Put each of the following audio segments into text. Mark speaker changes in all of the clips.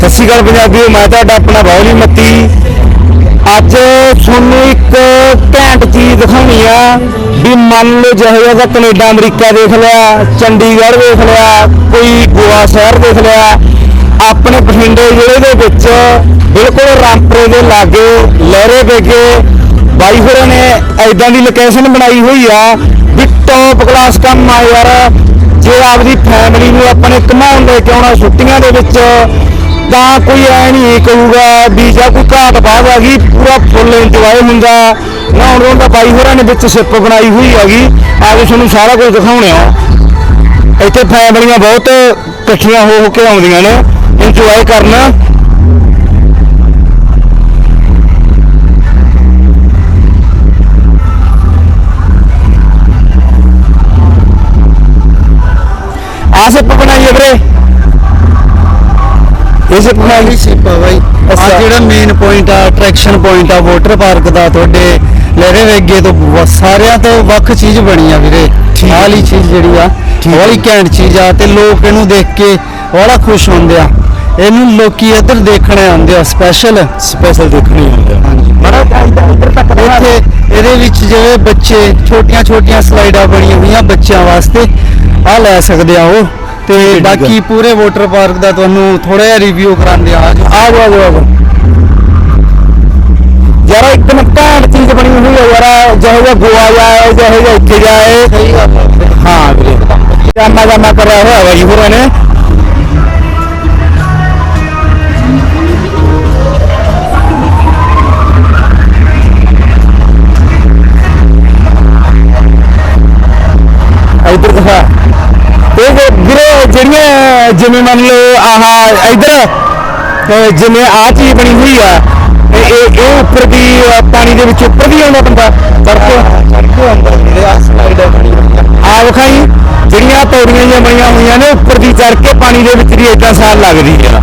Speaker 1: ਸਤਿ ਸ਼੍ਰੀ ਅਕਾਲ ਪੰਜਾਬੀਓ, ਮੈਂ ਤੁਹਾਡਾ ਆਪਣਾ ਬਾਉਲੀ ਮੱਤੀ। ਅੱਜ ਤੁਹਾਨੂੰ ਇੱਕ ਘੈਂਟ ਚੀਜ਼ ਦਿਖਾਉਣੀ ਆ ਵੀ ਮੰਨ ਲਓ ਜਿਹੋ ਜਿਹਾ ਤਾਂ ਕੈਨੇਡਾ, ਅਮਰੀਕਾ ਦੇਖ ਲਿਆ, ਚੰਡੀਗੜ੍ਹ ਦੇਖ ਲਿਆ, ਕੋਈ ਗੋਆ ਸ਼ਹਿਰ ਦੇਖ ਲਿਆ, ਆਪਣੇ ਬਠਿੰਡੇ ਜ਼ਿਲ੍ਹੇ ਦੇ ਵਿੱਚ ਬਿਲਕੁਲ ਰਾਮਪੁਰੇ ਦੇ ਲਾਗੇ, ਲਹਿਰੇ ਬੇਗੇ ਬਾਈ ਹੋਰਾਂ ਨੇ ਐਦਾਂ ਦੀ ਲੋਕੇਸ਼ਨ ਬਣਾਈ ਹੋਈ ਆ ਵੀ ਟੌਪ ਕਲਾਸ ਕੰਮ ਆ ਯਾਰ। ਜੇ ਆਪਦੀ ਫੈਮਿਲੀ ਨੂੰ ਆਪਣੇ ਨੇ ਘੁਮਾਉਣ ਲੈ ਕੇ ਆਉਣਾ ਛੁੱਟੀਆਂ ਦੇ ਵਿੱਚ ਤਾਂ ਕੋਈ ਐ ਨਹੀਂ ਕਹੂਗਾ ਵੀ ਜਾਂ ਕੋਈ ਘਾਟ ਬਾਹਰ ਆ ਗਈ, ਪੂਰਾ ਫੁੱਲ ਇੰਜੋਏ ਹੁੰਦਾ। ਨਹਾਉਣ ਨੂੰ ਤਾਂ ਬਾਈ ਹੋਰਾਂ ਨੇ ਵਿੱਚ ਸਿਪ ਬਣਾਈ ਹੋਈ ਹੈਗੀ ਆਗੇ ਤੁਹਾਨੂੰ ਸਾਰਾ ਕੁਝ ਦਿਖਾਉਣੇ ਆ। ਇੱਥੇ ਫੈਮਲੀਆਂ ਬਹੁਤ ਇਕੱਠੀਆਂ ਹੋ ਹੋ ਕੇ ਆਉਂਦੀਆਂ ਨੇ ਇੰਜੋਏ ਕਰਨ। ਆ ਸਿਪ ਬਣਾਈ ਹੈ ਵੀਰੇ। ਇਹ ਸਿਪ ਬਣਾਈ
Speaker 2: ਵਾਲੀ ਸ਼ਿਪ ਆ ਬਾਈ। ਆ। ਜਿਹੜਾ ਮੇਨ ਪੁਆਇੰਟ ਆ ਅਟਰੈਕਸ਼ਨ ਪੁਆਇੰਟ ਆ ਵਾਟਰ ਪਾਰਕ ਦਾ ਤੁਹਾਡੇ ਲਹਿਰੇ ਵੇਗੇ ਤੋਂ ਬ- ਸਾਰਿਆਂ ਤੋਂ ਵੱਖ ਚੀਜ਼ ਬਣੀ ਆ ਵੀਰੇ।
Speaker 1: ਠੀਕ।
Speaker 2: ਆਹ ਵਾਲੀ ਚੀਜ਼ ਜਿਹੜੀ ਆ
Speaker 1: ਠੀਕ।
Speaker 2: ਬੜੀ ਘੈਂਟ ਚੀਜ਼ ਆ ਤੇ ਲੋਕ ਇਹਨੂੰ ਦੇਖ ਕੇ ਬੜਾ ਖੁਸ਼ ਹੁੰਦੇ ਆ। ਇਹਨੂੰ ਲੋਕੀ ਇੱਧਰ ਦੇਖਣੇ ਆਉਂਦੇ ਆ ਸਪੈਸ਼ਲ
Speaker 1: ਸਪੈਸ਼ਲ ਦੇਖਣੀ ਹੁੰਦੀ ਹੈ ਮੜਾ ਇੱਧਰ ਤੱਕ
Speaker 2: ਇੱਥੇ ਇਹਦੇ ਵਿੱਚ ਜਿਵੇਂ ਬੱਚੇ ਛੋਟੀਆਂ ਛੋਟੀਆਂ ਸਲਾਈਡਾਂ ਬਣੀਆਂ ਹੋਈਆਂ ਬੱਚਿਆਂ ਵਾਸਤੇ ਆ ਲੈ ਸਕਦੇ ਆ ਉਹ। ਤੇ
Speaker 1: ਹੈ।
Speaker 2: ਬਾਕੀ ਪੂਰੇ ਵਾਟਰ ਪਾਰਕ ਦਾ ਤੁਹਾਨੂੰ ਥੋੜਾ ਜਿਹਾ ਰਿਵਿਊ ਕਰਾਉਂਦੇ ਆ
Speaker 1: ਆ ਜਾਓ ਆ ਜਾਓ ਯਾਰ ਇੱਕ ਨਾ ਘੈਂਟ ਚੀਜ਼ ਬਣੀ ਹੋਈ ਹੈ ਯਾਰ ਜਿਹੋ ਜਿਹਾ ਗੋਆ ਜਾਏ ਜਿਹੋ ਜਿਹਾ ਇੱਥੇ ਜਾਏ
Speaker 2: ਸਹੀ ਗੱਲ ਹੈ
Speaker 1: ਹਾਂ ਵੀਰੇ। ਜਾਮਾ ਜਾਮਾ ਕਰਿਆ ਹੋਇਆ ਬਾਈ ਹੋਰਾਂ ਨੇ। ਇੱਧਰ ਦਿਖਾ। ਜੋ ਜਿਹੜੀਆਂ, ਜਿਵੇਂ ਮੰਨ ਲਓ ਆਹ ਇੱਧਰ ਜਿਵੇਂ ਆ ਚੀਜ਼ ਬਣੀ ਹੋਈ ਆ ਇਹ ਇਹ ਉੱਪਰ ਦੀ ਪਾਣੀ ਦੇ ਵਿੱਚ ਉੱਪਰ ਦੀ ਆਉਂਦਾ ਬੰਦਾ ਚੜ ਕੇ
Speaker 2: ਅੰਦਰ ਜਿਹੜੇ ਆ ਸਲਾਈਡਾਂ ਬਣੀ
Speaker 1: ਆ ਵਿਖਾਈ ਜਿਹੜੀਆਂ ਪੌੜੀਆਂ ਜਿਹੀਆਂ ਬਣੀਆਂ ਹੋਈਆਂ ਨੇ, ਉੱਪਰ ਦੀ ਚੜ ਕੇ ਪਾਣੀ ਦੇ ਵਿੱਚ ਦੀ ਏਦਾਂ ਸਾਲ ਲੱਗਦੀ ਆ।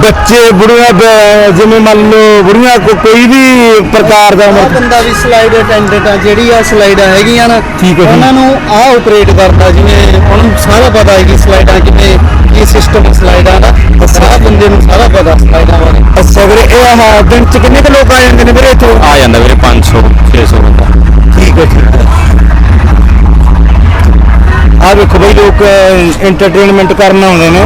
Speaker 1: ਬੱਚੇ ਬੁੜੀਆਂ ਬ- ਜਿਵੇਂ ਮੰਨ ਲਓ ਬੁੜੀਆਂ ਕੋ- ਕੋਈ ਵੀ ਪ੍ਰਕਾਰ ਦਾ
Speaker 2: ਆਹ
Speaker 1: ਉਮਰ
Speaker 2: ਬੰਦਾ ਵੀ ਸਲਾਈਡ ਅਟੈਂਡੈਂਟ ਆ ਜਿਹੜੀ ਆ ਸਲਾਈਡਾਂ ਹੈਗੀਆਂ ਨਾ
Speaker 1: ਠੀਕ ਹੈ ਜੀ।
Speaker 2: ਉਹਨਾਂ ਨੂੰ ਆ ਆਪਰੇਟ ਕਰਦਾ ਜਿਵੇਂ ਉਹਨੂੰ ਸਾਰਾ ਪਤਾ ਹੈ ਕਿ ਸਲਾਈਡਾਂ ਕਿਵੇਂ ਕੀ ਸਿਸਟਮ ਸਲਾਈਡਾਂ ਦਾ ਸਾਰਾ ਬੰਦੇ ਨੂੰ ਸਾਰਾ ਪਤਾ ਸਲਾਈਡਾਂ ਬਾਰੇ।
Speaker 1: ਅੱਛਾ ਵੀਰੇ ਇਹ ਆਹ ਦਿਨ ਚ ਕਿੰਨੇ ਕੁ ਲੋਕ ਆ ਜਾਂਦੇ ਨੇ ਵੀਰੇ ਇੱਥੇ?
Speaker 3: ਆ ਜਾਂਦਾ ਵੀਰੇ 500 600 ਬੰਦਾ।
Speaker 1: ਠੀਕ ਹੈ ਠੀਕ ਹੈ ਆ ਵੇਖੋ ਬਈ ਲੋਕ ਐਂਟਰਟੇਨਮੈਂਟ ਕਰਨ ਆਉਂਦੇ ਨੇ।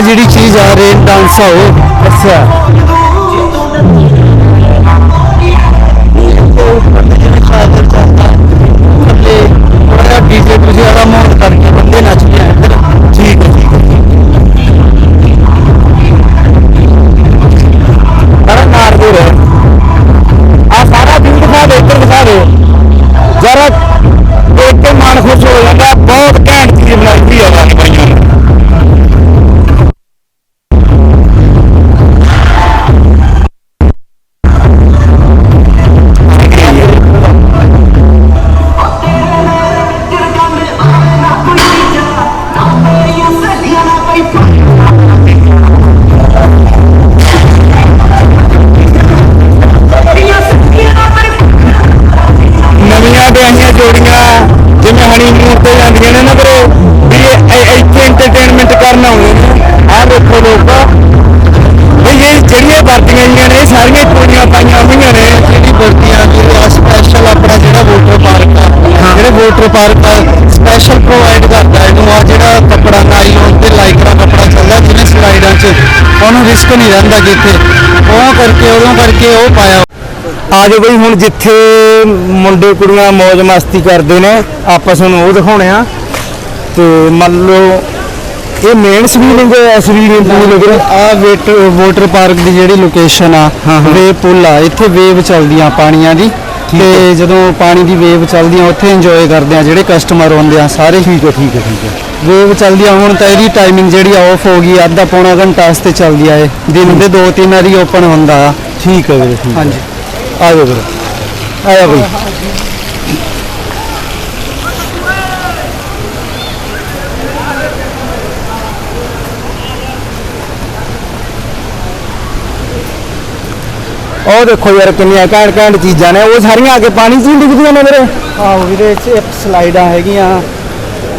Speaker 2: ਜਿਹੜੀ ਚੀਜ਼ ਆ ਰੇਨ ਡਾਂਸ ਆ ਉਹ।
Speaker 1: ਅੱਛਾ।
Speaker 2: ਵਾਟਰ ਪਾਰਕ ਸਪੈਸ਼ਲ ਪ੍ਰੋਵਾਈਡ ਕਰਦਾ ਇਹਨੂੰ ਆ ਜਿਹੜਾ ਕੱਪੜਾ ਨਾਈਲੋਨ ਤੇ ਲਾਈਕਰਾ ਕੱਪੜਾ ਚੱਲਦਾ ਜਿਵੇਂ ਸਲਾਈਡਾਂ 'ਚ। ਉਹਨੂੰ ਰਿਸਕ ਨਹੀਂ ਰਹਿੰਦਾ ਕਿਤੇ ਉਹ ਕਰਕੇ ਉਦੋਂ ਕਰਕੇ ਉਹ ਪਾਇਆ।
Speaker 1: ਆ ਜਾਓ ਬਈ ਹੁਣ ਜਿੱਥੇ ਮੁੰਡੇ ਕੁੜੀਆਂ ਮौज ਮਸਤੀ ਕਰਦੇ ਨੇ ਆਪਾਂ ਤੁਹਾਨੂੰ ਉਹ ਦਿਖਾਉਣੇ ਆ। ਤੇ ਮੰਨ ਲਓ ਇਹ ਮੇਨ ਸਵੀਮਿੰਗ ਸਵੀਮਿੰਗ ਪੂਲ ਵੀਰੇ?
Speaker 2: ਆ ਵੇਟਰ ਵਾਟਰ ਪਾਰਕ ਦੀ ਜਿਹੜੀ ਲੋਕੇਸ਼ਨ ਆ। ਵੇਵ ਪੁੱਲ ਆ। ਇੱਥੇ ਵੇਵ ਚੱਲਦੀਆਂ ਪਾਣੀਆਂ ਦੀ ਤੇ ਜਦੋਂ ਪਾਣੀ ਦੀ ਵੇਵ ਚੱਲਦੀ ਆ ਉੱਥੇ ਇੰਜੋਏ ਕਰਦੇ ਆ ਜਿਹੜੇ ਕਸਟਮਰ ਹੁੰਦੇ ਆ ਸਾਰੇ।
Speaker 1: ਠੀਕ ਹੈ ਠੀਕ ਹੈ ਠੀਕ ਹੈ
Speaker 2: ਵੇਵ ਚੱਲਦੀ ਆ ਹੁਣ ਤਾਂ ਇਹਦੀ ਟਾਈਮਿੰਗ ਜਿਹੜੀ ਆ ਆਫ ਹੋ ਗਈ ਅੱਧਾ ਪੌਣਾ ਘੰਟਾ ਵਾਸਤੇ ਚੱਲਦੀ ਆ ਇਹ। ਦਿਨ ਦੇ ਦੋ ਤਿੰਨ ਵਾਰੀ ਓਪਨ ਹੁੰਦਾ ਆ।
Speaker 1: ਠੀਕ ਹੈ ਵੀਰੇ ਠੀਕ
Speaker 2: ਹਾਂਜੀ।
Speaker 1: ਆ ਜਾਓ ਵੀਰੇ। ਆ ਜਾ ਬਈ। ਉਹ ਦੇਖੋ ਯਾਰ ਕਿੰਨੀਆਂ ਘੈਂਟ ਘੈਂਟ ਚੀਜ਼ਾਂ ਨੇ ਉਹ ਸਾਰੀਆਂ ਆ ਕੇ ਪਾਣੀ 'ਚ ਹੀ ਡਿੱਗਦੀਆਂ ਨੇ ਵੀਰੇ।
Speaker 2: ਆਹੋ ਵੀਰੇ ਇਹ ਸਲਾਈਡਾਂ ਹੈਗੀਆਂ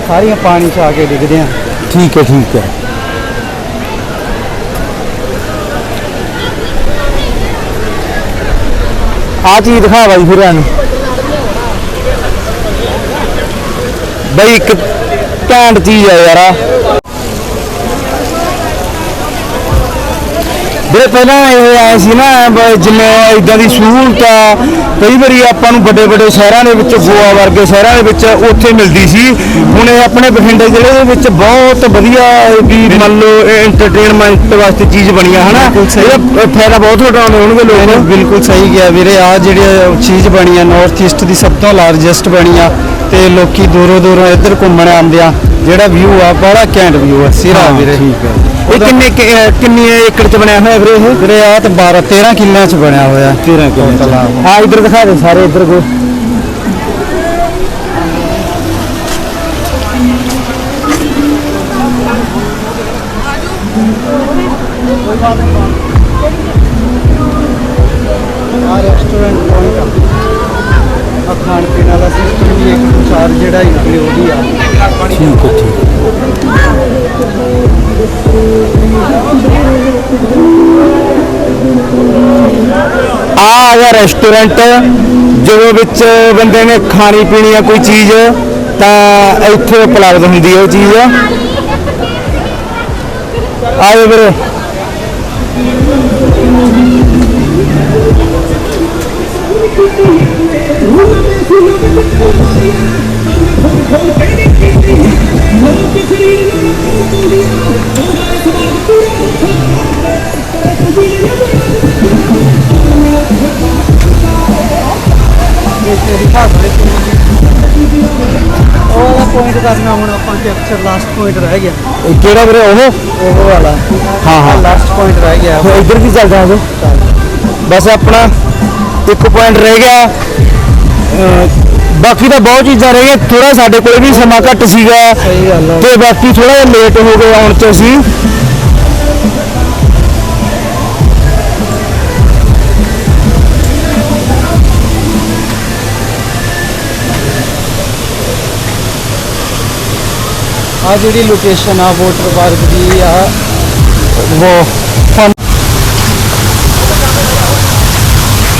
Speaker 2: ਸਾਰੀਆਂ ਪਾਣੀ 'ਚ ਆ ਕੇ ਡਿੱਗਦੇ ਆ
Speaker 1: ਠੀਕ ਹੈ ਠੀਕ ਹੈ। ਆ ਚੀਜ਼ ਦਿਖਾ ਬਾਈ ਫਿਰ ਇਹਨੂੰ ਬਈ ਇੱਕ ਘੈਂਟ ਚੀਜ਼ ਆ ਯਾਰ ਆ ਵੀਰੇ ਪਹਿਲਾਂ ਇਹ ਆਏ ਸੀ ਨਾ ਬ- ਜਿਵੇਂ ਇਦਾਂ ਦੀ ਸਹੂਲਤ ਆ ਕਈ ਵਾਰੀ ਆਪਾਂ ਨੂੰ ਵੱਡੇ ਵੱਡੇ ਸ਼ਹਿਰਾਂ ਦੇ ਵਿੱਚ ਗੋਆ ਵਰਗੇ ਸ਼ਹਿਰਾਂ ਦੇ ਵਿੱਚ ਉੱਥੇ ਮਿਲਦੀ ਸੀ। ਹੁਣ ਇਹ ਆਪਣੇ ਬਠਿੰਡੇ ਜ਼ਿਲ੍ਹੇ ਦੇ ਵਿੱਚ ਬਹੁਤ ਵਧੀਆ ਵੀ ਮੰਨ ਲਓ ਐਂਟਰਟੇਨਮੈਂਟ ਵਾਸਤੇ ਚੀਜ਼ ਬਣੀ ਆ ਹਨਾ? ਇਹਦਾ ਫਾਇਦਾ ਬਹੁਤ ਉਠਾਉਂਦੇ ਹੋਣਗੇ ਲੋਕ।
Speaker 2: ਬਿਲਕੁਲ ਸਹੀ ਗਿਆ ਵੀਰੇ ਆ ਜਿਹੜੀ ਚੀਜ਼ ਬਣੀ ਆ ਨਾਰਥ ਈਸਟ ਦੀ ਸਭ ਤੋਂ ਲਾਰਜੈਸਟ ਬਣੀ ਆ ਤੇ ਲੋਕੀ ਦੂਰੋਂ ਦੂਰੋਂ ਇੱਧਰ ਘੁੰਮਣ ਆਉਂਦੇ ਆ ਜਿਹੜਾ ਵਿਊ ਆ ਬੜਾ ਘੈਂਟ ਵਿਊ ਆ ਸਿਰਾ ਵੀਰੇ।
Speaker 1: ਠੀਕ ਹੈ ਇਹ ਕਿੰਨੇ ਕਿ- ਕਿੰਨੇ ਏਕੜ ਚ ਬਣਿਆ ਹੋਇਆ ਵੀਰੇ ਇਹ?
Speaker 2: ਵੀਰੇ ਆ ਤਾਂ 12 13 ਕਿੱਲਿਆਂ 'ਚ ਬਣਿਆ ਹੋਇਆ।
Speaker 1: 13
Speaker 2: Total ਆ।
Speaker 1: ਹਾਂ ਇੱਧਰ ਦਿਖਾ ਦੇ ਸਾਰੇ ਇੱਧਰ ਕੋ।
Speaker 2: ਆ ਰੈਸਟੋਰੈਂਟ ਪੁਆਇੰਟ ਆ। ਆਹ ਖਾਣ ਪੀਣ ਵਾਲਾ ਸਿਸਟਮ ਵੀ ਇੱਕ ਚਾਰ ਜਿਹੜਾ ਇੰਕਲੂਡ ਹੀ ਆ।
Speaker 1: ਠੀਕ ਹੈ ਠੀਕ ਆ ਆ ਰੈਸਟੋਰੈਂਟ ਜਦੋਂ ਵਿੱਚ ਬੰਦੇ ਨੇ ਖਾਣੀ ਪੀਣੀ ਆ ਕੋਈ ਚੀਜ਼, ਤਾਂ ਇੱਥੇ ਉਪਲਬਧ ਹੁੰਦੀ ਹੈ ਉਹ ਚੀਜ਼। ਆਇਓ ਵੀਰੇ।
Speaker 2: ਉਹ ਵਾਲਾ ਪੁਆਇੰਟ ਕਰਨਾ ਹੁਣ ਆਪਾਂ ਕੈਪਚਰ ਲਾਸਟ ਪੁਆਇੰਟ ਰਹਿ ਗਿਆ
Speaker 1: ਇਹ ਕਿਹੜਾ ਵੀਰੇ ਉਹ
Speaker 2: ਉਹ ਵਾਲਾ
Speaker 1: ਹਾਂ ਹਾਂ
Speaker 2: ਲਾਸਟ ਪੁਆਇੰਟ ਰਹਿ ਗਿਆ
Speaker 1: ਹੁਣ ਇੱਧਰ ਵੀ ਚੱਲਦਾ ਹੈ ਬਸ ਆਪਣਾ ਇੱਕ ਪੁਆਇੰਟ ਰਹਿ ਗਿਆ ਅਹ ਬਾਕੀ ਤਾਂ ਬਹੁਤ ਚੀਜ਼ਾਂ ਰਹਿ ਗਈਆਂ ਥੋੜਾ ਸਾਡੇ ਕੋਲ ਵੀ ਸਮਾਂ ਘੱਟ ਸੀਗਾ ਤੇ ਬਾਕੀ ਥੋੜਾ ਜਿਹਾ ਲੇਟ ਹੋ ਗਏ ਆਉਣ ਚ ਅਸੀਂ।
Speaker 2: ਆ ਜਿਹੜੀ ਲੋਕੇਸ਼ਨ ਆ ਵਾਟਰ ਪਾਰਕ ਦੀ ਆ
Speaker 1: ਉਹ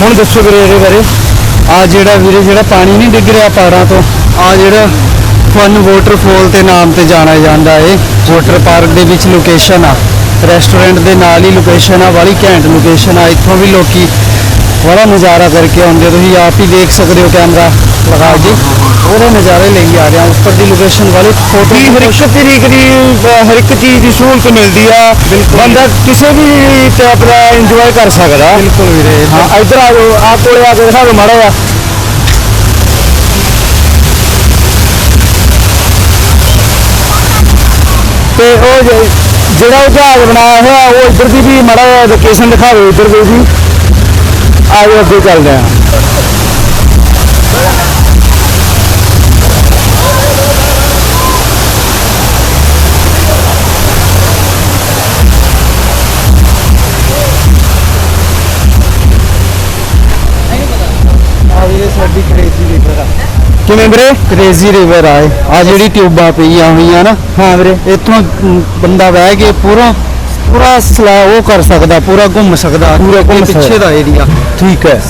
Speaker 1: ਹੁਣ ਦੱਸੋ ਵੀਰੇ ਇਹਦੇ ਬਾਰੇ।
Speaker 2: ਆ ਜਿਹੜਾ ਵੀਰੇ, ਜਿਹੜਾ ਪਾਣੀ ਨਹੀਂ ਡਿੱਗ ਰਿਹਾ ਪਹਾੜਾਂ ਤੋਂ, ਆ ਜਿਹੜਾ ਫਨ ਵਾਟਰਫਾਲ ਦੇ ਨਾਮ ਤੇ ਜਾਣਿਆ ਜਾਂਦਾ ਏ ਵਾਟਰ ਪਾਰਕ ਦੇ ਵਿੱਚ ਲੋਕੇਸ਼ਨ ਆ। ਰੈਸਟੋਰੈਂਟ ਦੇ ਨਾਲ ਹੀ ਲੋਕੇਸ਼ਨ ਆ ਵਾਲੀ ਘੈਂਟ ਲੋਕੇਸ਼ਨ ਆ। ਇੱਥੋਂ ਵੀ ਲੋਕੀ ਬੜਾ ਨਜ਼ਾਰਾ ਕਰਕੇ ਆਉਂਦੇ ਤੁਸੀਂ ਆਪ ਹੀ ਦੇਖ ਸਕਦੇ ਹੋ ਕੈਮਰਾ ਲਗਾ ਜੀ। ਉਹਦੇ ਨਜ਼ਾਰੇ ਲਈ ਆ ਰਹੇ ਉੱਪਰ ਦੀ ਲੋਕੇਸ਼ਨ ਵਾਲੀ ਫੋਟੋ
Speaker 1: ਵੀ ਹਰ ਇੱਕ ਤਰੀਕ ਦੀ ਹਰ ਇੱਕ ਚੀਜ਼ ਦੀ ਸਹੂਲਤ ਮਿਲਦੀ ਆ। ਬੰਦਾ ਕਿਸੇ ਵੀ ਟਾਈਪ ਦਾ ਇੰਜੋਏ ਕਰ ਸਕਦਾ।
Speaker 2: ਬਿਲਕੁਲ ਵੀਰੇ
Speaker 1: ਹਾਂ ਇੱਧਰ ਆ ਜਾਓ ਆ ਕੋਲੇ ਆ ਕੇ ਦਿਖਾ ਦਿਓ ਮਾੜਾ ਜਿਹਾ। ਤੇ ਉਹ ਜਿਹੜਾ ਉਹ ਜਹਾਜ਼ ਬਣਾਇਆ ਹੋਇਆ ਉਹ ਇੱਧਰ ਦੀ ਵੀ ਮਾੜਾ ਜਿਹਾ ਲੋਕੇਸ਼ਨ ਦਿਖਾ ਦਿਓ ਇੱਧਰ ਦੀ ਵੀ। ਆ ਜਾਓ ਅੱਗੇ ਚੱਲਦੇ ਆ
Speaker 2: ਆ ਵੀਰੇ ਸਾਡੀ ਕ੍ਰੇਜ਼ੀ ਰਿਵਰ ਆ
Speaker 1: ਕਿਵੇਂ ਵੀਰੇ
Speaker 2: ਕ੍ਰੇਜ਼ੀ ਰਿਵਰ ਆ ਇਹ। ਆ ਜਿਹੜੀ ਟਿਊਬਾਂ ਪਈਆਂ ਹੋਈਆਂ ਨਾ
Speaker 1: ਹਾਂ ਵੀਰੇ
Speaker 2: ਇੱਥੋਂ ਮ, ਬੰਦਾ ਬਹਿ ਕੇ ਪੂਰਾ ਪੂਰਾ ਸਲਾ ਉਹ ਕਰ ਸਕਦਾ ਪੂਰਾ ਘੁੰਮ ਸਕਦਾ
Speaker 1: ਪੂਰਾ ਘੁੰਮ
Speaker 2: ਪਿੱਛੇ। ਦਾ ਏਰੀਆ
Speaker 1: ਠੀਕ ਹੈ।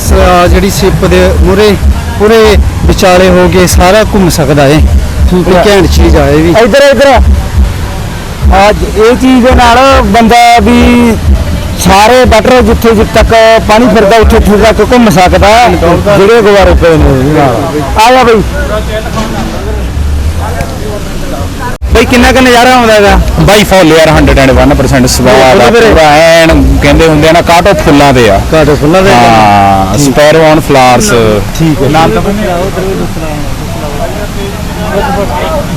Speaker 2: ਜਿਹੜੀ ਸ਼ਿਪ ਦੇ ਮੂਰੇ ਪੂਰੇ ਵਿਚਾਲੇ ਹੋ ਕੇ ਸਾਰਾ ਘੁੰਮ ਸਕਦਾ ਏ।
Speaker 1: ਠੀਕ ਹੈ।
Speaker 2: ਘੈਂਟ ਚੀਜ਼ ਆ ਇਹ ਵੀ।
Speaker 1: ਇੱਧਰ ਇੱਧਰ। ਅੱਜ ਇਹ ਚੀਜ਼ ਦੇ ਨਾਲ ਬੰਦਾ ਵੀ ਸਾਰੇ ਬਟਰ ਜਿੱਥੇ ਜਿੱਥੇ ਤੱਕ ਪਾਣੀ ਫਿਰਦਾ ਉੱਥੇ ਉੱਥੇ ਤੱਕ ਘੁੰਮ ਸਕਦਾ। ਜਿਹੜੇ ਗੁਬਾਰੇ ਪਏ ਨੇ ਆ ਜਾ ਬਈ। ਬਾਈ ਕਿੰਨਾ ਕੁ ਨਜ਼ਾਰਾ ਆਉਂਦਾ ਹੈਗਾ
Speaker 3: ਬਾਈ ਫੁੱਲ ਯਾਰ 101% ਸਵਾਦ ਆ ਪੂਰਾ ਕਹਿੰਦੇ ਹੁੰਦੇ ਆ ਨਾ ਕਾਟ ਫੁੱਲਾਂ ਦੇ ਆ
Speaker 1: ਕਾਟ ਫੁੱਲਾਂ ਦੇ
Speaker 3: ਹਾਂ ਸਪੈਰੋ ਔਨ ਫਲਾਰਸ
Speaker 1: ਠੀਕ ਹੈ
Speaker 3: ਨਾਮ ਤਾਂ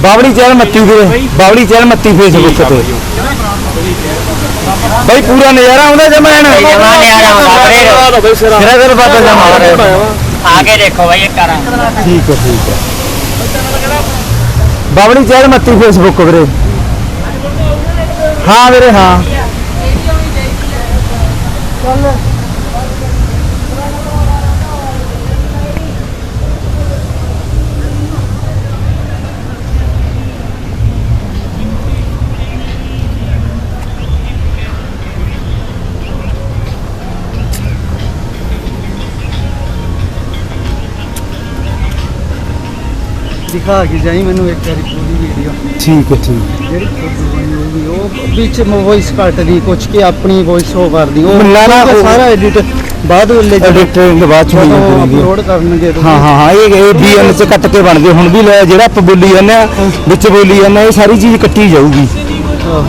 Speaker 1: ਬਾਵੜੀ ਚੈਲ ਮੱਤੀ ਫੇਸ ਬਾਵੜੀ ਚੈਲ ਮੱਤੀ ਫੇਸਬੁੱਕ ਤੇ ਬਾਈ ਪੂਰਾ ਨਜ਼ਾਰਾ ਆਉਂਦਾ ਜਮਾਨ
Speaker 4: ਜਮਾ ਨਜ਼ਾਰਾ ਆਉਂਦਾ
Speaker 1: ਫਿਰ ਫਿਰ ਬਾਬਾ ਜਮਾ
Speaker 4: ਆ ਕੇ ਦੇਖੋ ਬਾਈ ਇਹ ਕਰਾਂ
Speaker 1: ਠੀਕ ਹੈ ਠੀਕ ਹੈ ਬਾਵੜੀ ਚੈਲ ਮੱਤੀ ਫੇਸਬੁੱਕ ਵੀਰੇ। ਹਾਂ ਵੀਰੇ ਹਾਂ।
Speaker 2: ਦਿਖਾ ਕੇ ਜਾਈ ਮੈਨੂੰ ਇੱਕ ਵਾਰੀ ਪੂਰੀ ਵੀਡੀਓ
Speaker 1: ਠੀਕ ਹੈ ਠੀਕ।
Speaker 2: ਜਿਹੜੀ ਫੋਟੋ ਬਣੀ ਹੋਈ ਉਹ ਵਿੱਚ ਵੌਇਸ ਕੱਟਦੀ ਕੁਛ ਕਿ ਆਪਣੀ ਵੌਇਸ ਉਹ ਕਰਦੀ ਉਹ
Speaker 1: ਨਾ
Speaker 2: ਸਾਰਾ ਐਡਿਟ ਬਾਅਦ ਵੇਲੇ
Speaker 1: ਐਡੀਟਿੰਗ ਦੇ ਬਾਅਦ ਚ ਹੋਈ ਜਾਂਦੀ ਹੈਗੀ।
Speaker 2: ਅਪਲੋਡ ਕਰਨਗੇ
Speaker 1: ਹਾਂ ਹਾਂ ਹਾਂ ਇਹ ਇਹ ਬੀਐਨ ਚ ਕੱਟ ਕੇ ਬਣਦੇ ਹੁਣ ਵੀ ਲੈ ਜਿਹੜਾ ਆਪਾਂ ਬੋਲੀ ਜਾਂਦੇ ਆ ਵਿੱਚ ਬੋਲੀ ਜਾਂਦੇ ਆ, ਇਹ ਸਾਰੀ ਚੀਜ਼ ਕੱਟੀ ਜਾਊਗੀ।
Speaker 2: ਆਹੋ।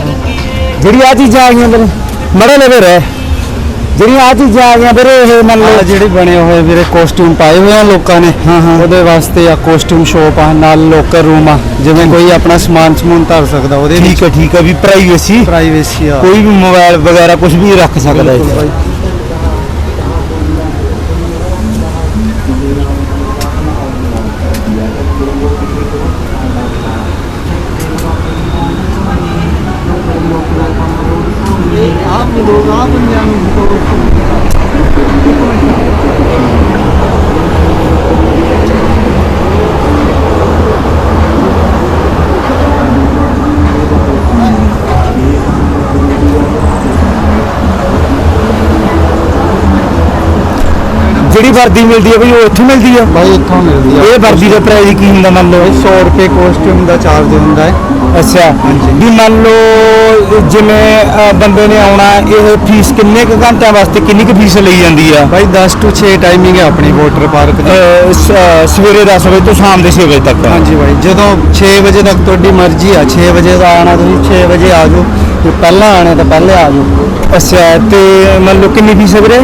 Speaker 1: ਜਿਹੜੀ ਆ ਚੀਜ਼ਾਂ ਆ ਗਈਆਂ ਵੀਰੇ ਮੜੇ ਲਵੇ ਰਹਿ। ਜਿਹੜੀਆਂ ਆ ਚੀਜ਼ਾਂ ਆ ਗਈਆਂ ਵੀਰੇ ਇਹ ਮੰਨ ਲਓ
Speaker 2: ਜਿਹੜੇ ਬਣੇ ਹੋਏ ਵੀਰੇ ਕੋਸਟਿਊਮ ਪਾਏ ਹੋਏ ਆ ਲੋਕਾਂ ਨੇ।
Speaker 1: ਹਾਂ, ਹਾਂ।
Speaker 2: ਉਹਦੇ ਵਾਸਤੇ ਆ ਕੋਸਟਿਊਮ ਸ਼ੋਪ ਆ ਨਾਲ ਲੋਕਰ ਰੂਮ ਆ ਜਿਵੇਂ ਕੋਈ ਆਪਣਾ ਸਮਾਨ ਸਮੂਨ ਧਰ ਸਕਦਾ ਉਹਦੇ
Speaker 1: ਠੀਕ ਹੈ ਠੀਕ ਹੈ ਵੀ ਪ੍ਰਾਈਵੇਸੀ
Speaker 2: ਪ੍ਰਾਈਵੇਸੀ ਆ।
Speaker 1: ਕੋਈ ਵੀ ਮੋਬਾਈਲ ਵਗੈਰਾ ਕੁਝ ਵੀ ਰੱਖ ਸਕਦਾ ਹੈ। ਜਿਹੜੀ ਵਰਦੀ ਮਿਲਦੀ ਹੈ ਬਈ ਉਹ ਇੱਥੋਂ ਮਿਲਦੀ ਆ?
Speaker 2: ਭਾਈ ਇੱਥੋਂ ਮਿਲਦੀ ਆ।
Speaker 1: ਇਹ ਵਰਦੀ ਦਾ ਪ੍ਰਾਈਸ ਕੀ ਹੁੰਦਾ ਮੰਨ ਲਓ?
Speaker 2: 100 ਰੁਪਏ ਕੋਸਟਿਊਮ ਦਾ ਚਾਰਜ ਹੁੰਦਾ ਹੈ।
Speaker 1: ਅੱਛਾ। ਵੀ ਮੰਨ ਲਓ ਜਿਵੇਂ ਬੰਦੇ ਨੇ ਆਉਣਾ ਇਹ ਫੀਸ ਕਿੰਨੇ ਕੁ ਘੰਟਿਆਂ ਵਾਸਤੇ ਕਿੰਨੀ ਕੁ ਫੀਸ ਲਈ ਜਾਂਦੀ ਆ?
Speaker 2: ਭਾਈ 10 ਤੋਂ 6 ਟਾਈਮਿੰਗ ਹੈ ਆਪਣੀ ਵਾਟਰ ਪਾਰਕ ਦੀ।
Speaker 1: ਸਵੇਰੇ 10 ਵਜੇ ਤੋਂ ਸ਼ਾਮ ਦੇ 6 ਵਜੇ ਤੱਕ।
Speaker 2: ਹਾਂਜੀ ਭਾਈ ਜਦੋਂ 6 ਵਜੇ ਤੱਕ ਤੁਹਾਡੀ ਮਰਜ਼ੀ ਆ 6 ਵਜੇ ਦਾ ਆਣਾ ਤੁਸੀਂ 6 ਵਜੇ ਆ ਜਾਓ। ਜੇ ਪਹਿਲਾਂ ਆਣਾ ਤਾਂ ਪਹਿਲੇ ਆ ਜਾਓ।
Speaker 1: ਅੱਛਾ ਤੇ ਮੰਨ ਲਓ ਕਿੰਨੀ ਫੀਸ ਹੈ ਵੀਰੇ?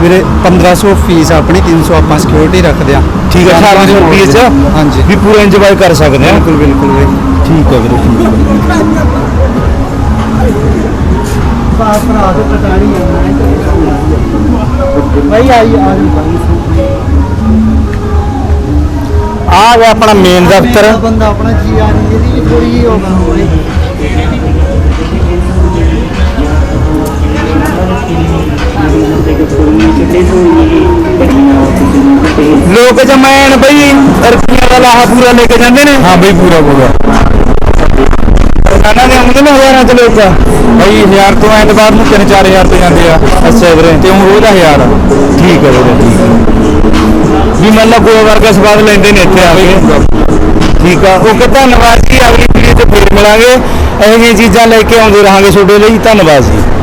Speaker 2: ਵੀਰੇ 1500 ਫੀਸ ਆਪਣੀ 300 ਆਪਾਂ ਸਿਕਿਉਰਿਟੀ ਰੱਖਦੇ ਆ।
Speaker 1: ਠੀਕ ਹੈ 1800 ਰੁਪਏ ਚ?
Speaker 2: ਹਾਂਜੀ।
Speaker 1: ਵੀ ਪੂਰਾ ਇੰਜੋਏ ਕਰ ਸਕਦੇ ਆ।
Speaker 2: ਬਿਲਕੁਲ ਬਿਲਕੁਲ ਭਾਈ
Speaker 1: ਠੀਕ ਹੈ ਵੀਰੇ ਠੀਕ ਹੈ
Speaker 2: ਬਾਪ ਭਰਾ ਤੋਂ ਕਟਾਣੀ ਭਾਈ ਆਈ ਆ
Speaker 1: ਆ ਗਿਆ ਆਪਣਾ ਮੇਨ ਦਫ਼ਤਰ।
Speaker 2: ਬੰਦਾ ਆਪਣਾ ਜੀ ਆ ਰਹੀ ਇਹਦੀ ਵੀ ਥੋੜੀ ਜਿਹੀ ਹੋ ਗਈ
Speaker 1: ਲੋਕ ਜਮੈਨ ਬਈ ਰੁਪਈਆ ਦਾ ਲਾਹਾ ਪੂਰਾ ਲੈ ਕੇ ਜਾਂਦੇ ਨੇ। ਹਾਂ ਬਈ ਪੂਰਾ ਪੂਰਾ। ਦੁਕਾਨਾਂ ਦੇ ਆਉਂਦੇ ਨੇ ਹਜ਼ਾਰਾਂ ਚ ਲੋਕ? ਬਈ 1000 ਤੋਂ ਐਤਵਾਰ ਨੂੰ 3-4000 ਤੇ ਜਾਂਦੇ ਆ। ਅੱਛਾ ਵੀਰੇ। ਤੇ ਹੁਣ ਰੋਜ਼ ਦਾ 1000 ਠੀਕ ਹੈ ਵੀਰੇ ਠੀਕ ਹੈ ਵੀ ਮੰਨ ਲਓ ਗੋਆ ਵਰਗਾ ਸਵਾਦ ਲੈਂਦੇ ਨੇ ਇੱਥੇ ਆ ਕੇ। ਠੀਕ ਆ। ਓਕੇ ਧੰਨਵਾਦ ਜੀ। ਅਗਲੀ ਵੀਡੀਓ ਤੇ ਫਿਰ ਮਿਲਾਂਗੇ। ਇਹੋ ਜਿਹੀਆਂ ਚੀਜ਼ਾਂ ਲੈ ਕੇ ਆਉਂਦੇ ਰਹਾਂਗੇ ਤੁਹਾਡੇ ਲਈ। ਧੰਨਵਾਦ ਜੀ।